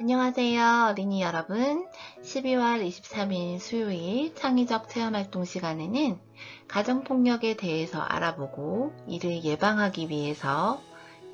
안녕하세요, 어린이 여러분. 12월 23일 수요일 창의적 체험활동 시간에는 가정폭력에 대해서 알아보고 이를 예방하기 위해서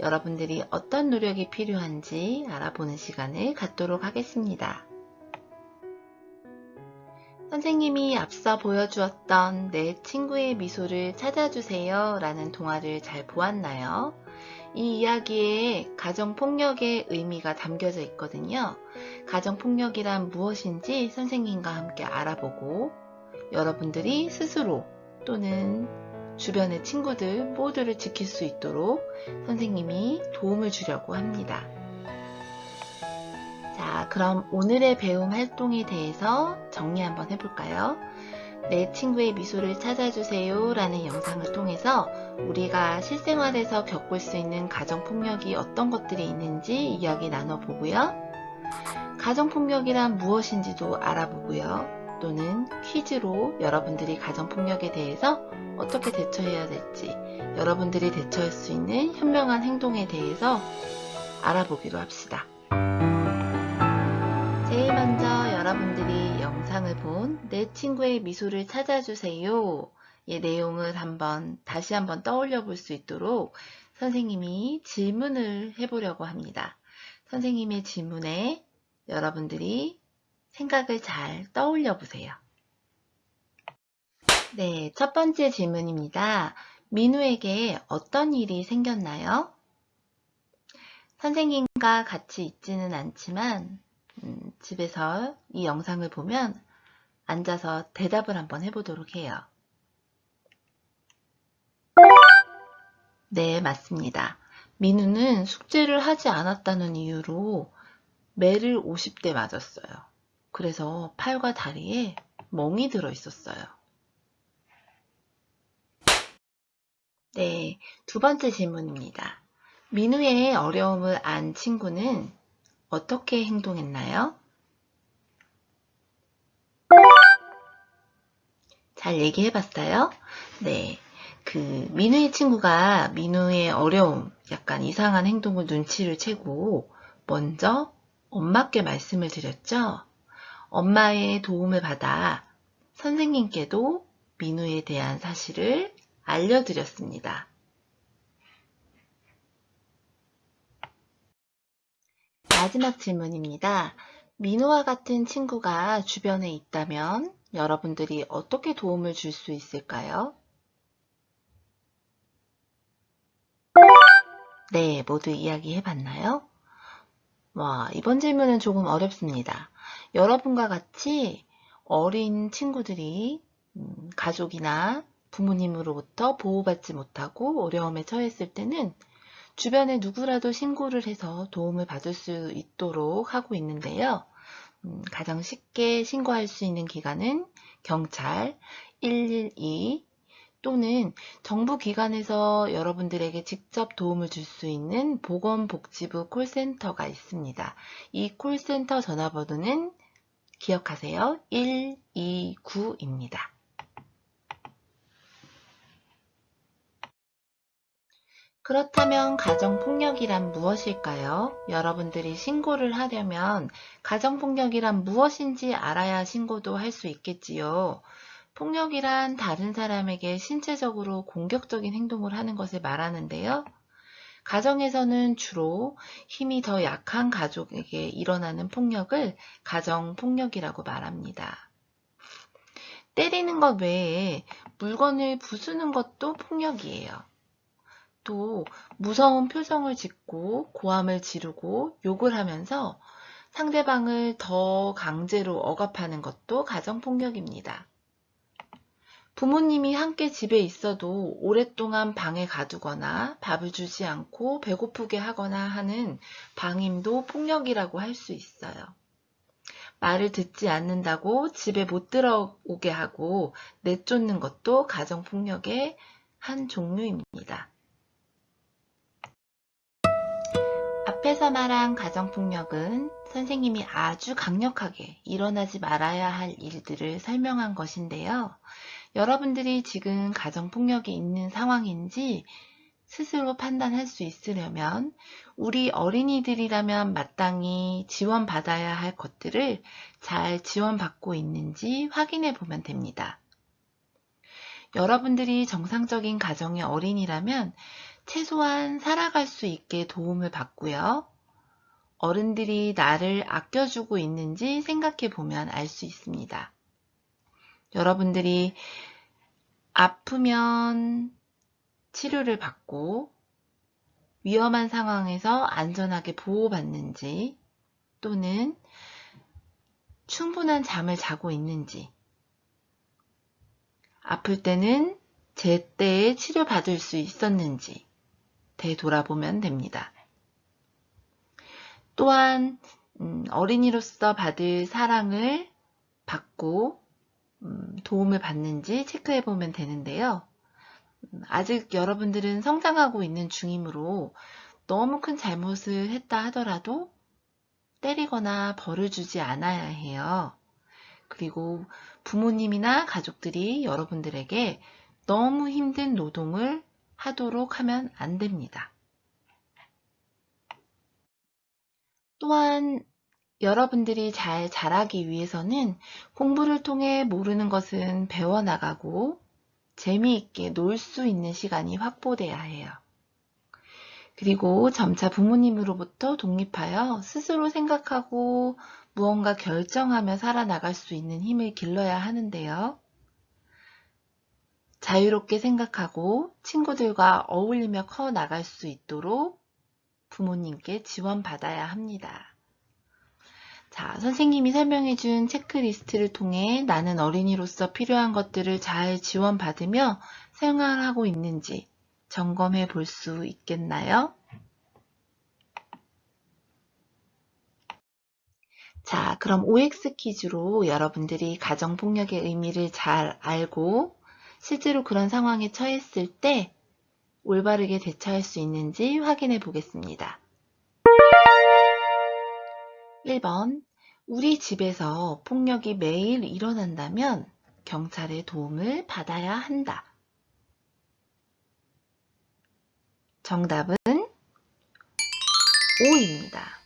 여러분들이 어떤 노력이 필요한지 알아보는 시간을 갖도록 하겠습니다. 선생님이 앞서 보여주었던 내 친구의 미소를 찾아주세요 라는 동화를 잘 보았나요? 이 이야기에 가정폭력의 의미가 담겨져 있거든요. 가정폭력이란 무엇인지 선생님과 함께 알아보고 여러분들이 스스로 또는 주변의 친구들 모두를 지킬 수 있도록 선생님이 도움을 주려고 합니다. 자, 그럼 오늘의 배움 활동에 대해서 정리 한번 해볼까요? 내 친구의 미소를 찾아주세요 라는 영상을 통해서 우리가 실생활에서 겪을 수 있는 가정폭력이 어떤 것들이 있는지 이야기 나눠보고요. 가정폭력이란 무엇인지도 알아보고요. 또는 퀴즈로 여러분들이 가정폭력에 대해서 어떻게 대처해야 될지 여러분들이 대처할 수 있는 현명한 행동에 대해서 알아보기로 합시다. 제일 먼저 여러분들이 영상을 본 내 친구의 미소를 찾아주세요. 의 내용을 한번 다시 한번 떠올려 볼 수 있도록 선생님이 질문을 해보려고 합니다. 선생님의 질문에 여러분들이 생각을 잘 떠올려 보세요. 네, 첫 번째 질문입니다. 민우에게 어떤 일이 생겼나요? 선생님과 같이 있지는 않지만 음, 집에서 이 영상을 보면 앉아서 대답을 한번 해보도록 해요. 네, 맞습니다. 민우는 숙제를 하지 않았다는 이유로 매를 50대 맞았어요. 그래서 팔과 다리에 멍이 들어 있었어요. 네, 두 번째 질문입니다. 민우의 어려움을 안 친구는 어떻게 행동했나요? 잘 얘기해 봤어요? 네. 그, 민우의 친구가 민우의 어려움, 약간 이상한 행동을 눈치를 채고 먼저 엄마께 말씀을 드렸죠? 엄마의 도움을 받아 선생님께도 민우에 대한 사실을 알려드렸습니다. 마지막 질문입니다. 민우와 같은 친구가 주변에 있다면 여러분들이 어떻게 도움을 줄 수 있을까요? 네, 모두 이야기해 봤나요? 와, 이번 질문은 조금 어렵습니다. 여러분과 같이 어린 친구들이 음, 가족이나 부모님으로부터 보호받지 못하고 어려움에 처했을 때는 주변에 누구라도 신고를 해서 도움을 받을 수 있도록 하고 있는데요. 음, 가장 쉽게 신고할 수 있는 기관은 경찰 112 또는 정부 기관에서 여러분들에게 직접 도움을 줄 수 있는 보건복지부 콜센터가 있습니다. 이 콜센터 전화번호는 기억하세요. 129입니다. 그렇다면 가정폭력이란 무엇일까요? 여러분들이 신고를 하려면 가정폭력이란 무엇인지 알아야 신고도 할 수 있겠지요. 폭력이란 다른 사람에게 신체적으로 공격적인 행동을 하는 것을 말하는데요. 가정에서는 주로 힘이 더 약한 가족에게 일어나는 폭력을 가정폭력이라고 말합니다. 때리는 것 외에 물건을 부수는 것도 폭력이에요. 또 무서운 표정을 짓고 고함을 지르고 욕을 하면서 상대방을 더 강제로 억압하는 것도 가정폭력입니다. 부모님이 함께 집에 있어도 오랫동안 방에 가두거나 밥을 주지 않고 배고프게 하거나 하는 방임도 폭력이라고 할 수 있어요. 말을 듣지 않는다고 집에 못 들어오게 하고 내쫓는 것도 가정폭력의 한 종류입니다. 앞에서 말한 가정폭력은 선생님이 아주 강력하게 일어나지 말아야 할 일들을 설명한 것인데요. 여러분들이 지금 가정폭력이 있는 상황인지 스스로 판단할 수 있으려면 우리 어린이들이라면 마땅히 지원받아야 할 것들을 잘 지원받고 있는지 확인해 보면 됩니다. 여러분들이 정상적인 가정의 어린이라면 최소한 살아갈 수 있게 도움을 받고요. 어른들이 나를 아껴주고 있는지 생각해 보면 알 수 있습니다. 여러분들이 아프면 치료를 받고 위험한 상황에서 안전하게 보호받는지 또는 충분한 잠을 자고 있는지 아플 때는 제때에 치료받을 수 있었는지 되돌아보면 됩니다. 또한 음, 어린이로서 받을 사랑을 받고 음, 도움을 받는지 체크해 보면 되는데요. 음, 아직 여러분들은 성장하고 있는 중이므로 너무 큰 잘못을 했다 하더라도 때리거나 벌을 주지 않아야 해요. 그리고 부모님이나 가족들이 여러분들에게 너무 힘든 노동을 하도록 하면 안 됩니다. 또한 여러분들이 잘 자라기 위해서는 공부를 통해 모르는 것은 배워나가고 재미있게 놀 수 있는 시간이 확보돼야 해요. 그리고 점차 부모님으로부터 독립하여 스스로 생각하고 무언가 결정하며 살아나갈 수 있는 힘을 길러야 하는데요. 자유롭게 생각하고 친구들과 어울리며 커 나갈 수 있도록 부모님께 지원받아야 합니다. 자, 선생님이 설명해 준 체크리스트를 통해 나는 어린이로서 필요한 것들을 잘 지원받으며 생활하고 있는지 점검해 볼 수 있겠나요? 자, 그럼 OX 퀴즈로 여러분들이 가정폭력의 의미를 잘 알고 실제로 그런 상황에 처했을 때 올바르게 대처할 수 있는지 확인해 보겠습니다. 1번. 우리 집에서 폭력이 매일 일어난다면 경찰의 도움을 받아야 한다. 정답은 5입니다.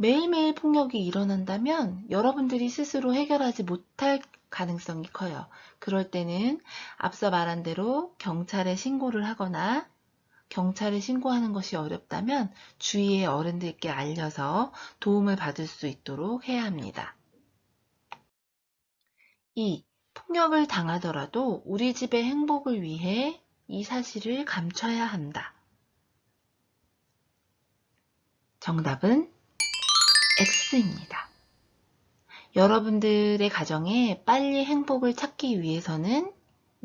매일매일 폭력이 일어난다면 여러분들이 스스로 해결하지 못할 가능성이 커요. 그럴 때는 앞서 말한 대로 경찰에 신고를 하거나 경찰에 신고하는 것이 어렵다면 주위의 어른들께 알려서 도움을 받을 수 있도록 해야 합니다. 2. 폭력을 당하더라도 우리 집의 행복을 위해 이 사실을 감춰야 한다. 정답은 X입니다. 여러분들의 가정에 빨리 행복을 찾기 위해서는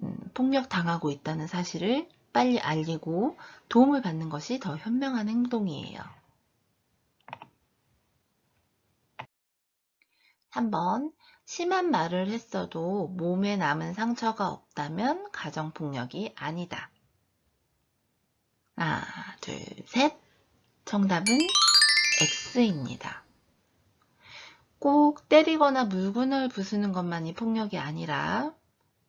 음, 폭력 당하고 있다는 사실을 빨리 알리고 도움을 받는 것이 더 현명한 행동이에요. 3번 심한 말을 했어도 몸에 남은 상처가 없다면 가정폭력이 아니다. 하나, 둘, 셋. 정답은 X입니다. 꼭 때리거나 물건을 부수는 것만이 폭력이 아니라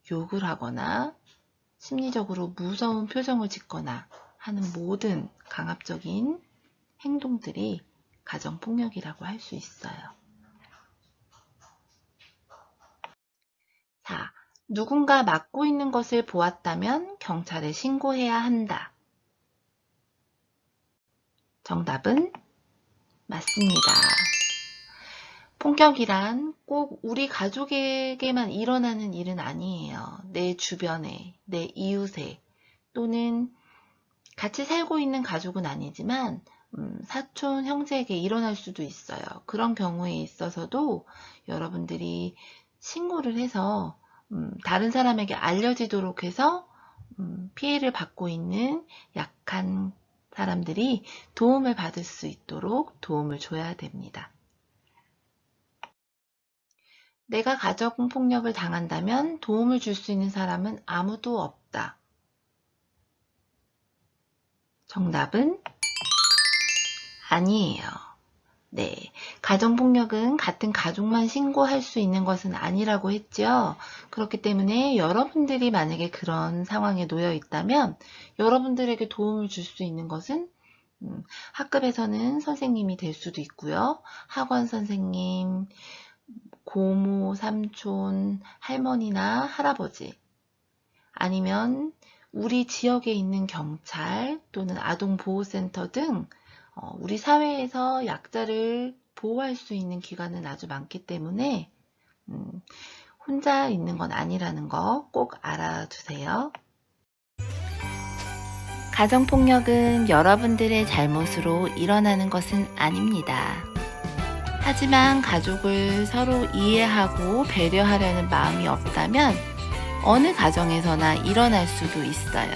욕을 하거나 심리적으로 무서운 표정을 짓거나 하는 모든 강압적인 행동들이 가정폭력이라고 할 수 있어요. 4. 누군가 맞고 있는 것을 보았다면 경찰에 신고해야 한다. 정답은 맞습니다. 폭력이란 꼭 우리 가족에게만 일어나는 일은 아니에요. 내 주변에, 내 이웃에, 또는 같이 살고 있는 가족은 아니지만, 음, 사촌, 형제에게 일어날 수도 있어요. 그런 경우에 있어서도 여러분들이 신고를 해서, 음, 다른 사람에게 알려지도록 해서, 음, 피해를 받고 있는 약한 사람들이 도움을 받을 수 있도록 도움을 줘야 됩니다. 내가 가정폭력을 당한다면 도움을 줄 수 있는 사람은 아무도 없다. 정답은 아니에요. 네. 가정폭력은 같은 가족만 신고할 수 있는 것은 아니라고 했죠. 그렇기 때문에 여러분들이 만약에 그런 상황에 놓여 있다면 여러분들에게 도움을 줄 수 있는 것은 음, 학급에서는 선생님이 될 수도 있고요. 학원 선생님, 고모, 삼촌, 할머니나 할아버지, 아니면 우리 지역에 있는 경찰 또는 아동보호센터 등 어, 우리 사회에서 약자를 보호할 수 있는 기관은 아주 많기 때문에 음, 혼자 있는 건 아니라는 거 꼭 알아두세요. 가정폭력은 여러분들의 잘못으로 일어나는 것은 아닙니다. 하지만 가족을 서로 이해하고 배려하려는 마음이 없다면 어느 가정에서나 일어날 수도 있어요.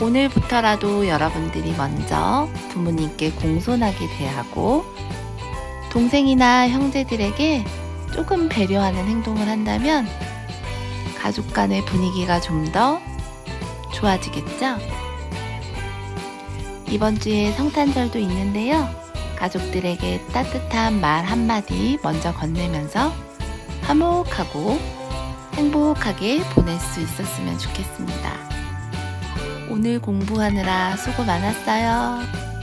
오늘부터라도 여러분들이 먼저 부모님께 공손하게 대하고 동생이나 형제들에게 조금 배려하는 행동을 한다면 가족 간의 분위기가 좀 더 좋아지겠죠? 이번 주에 성탄절도 있는데요. 가족들에게 따뜻한 말 한마디 먼저 건네면서 화목하고 행복하게 보낼 수 있었으면 좋겠습니다. 오늘 공부하느라 수고 많았어요.